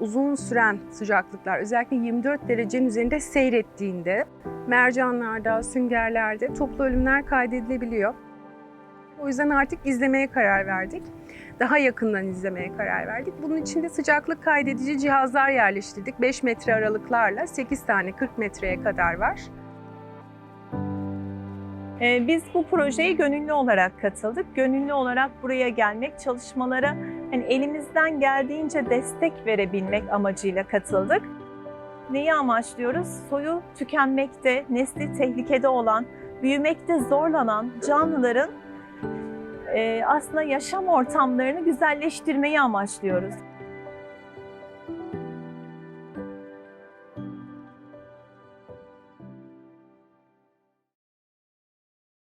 uzun süren sıcaklıklar özellikle 24 derecenin üzerinde seyrettiğinde mercanlarda, süngerlerde toplu ölümler kaydedilebiliyor. O yüzden artık izlemeye karar verdik. Daha yakından izlemeye karar verdik. Bunun için de sıcaklık kaydedici cihazlar yerleştirdik. 5 metre aralıklarla 8 tane 40 metreye kadar var. Ee, Biz bu projeye gönüllü olarak katıldık. Gönüllü olarak buraya gelmek, çalışmalara hani elimizden geldiğince destek verebilmek amacıyla katıldık. Neyi amaçlıyoruz? Soyu tükenmekte, nesli tehlikede olan, büyümekte zorlanan canlıların e, aslında yaşam ortamlarını güzelleştirmeyi amaçlıyoruz.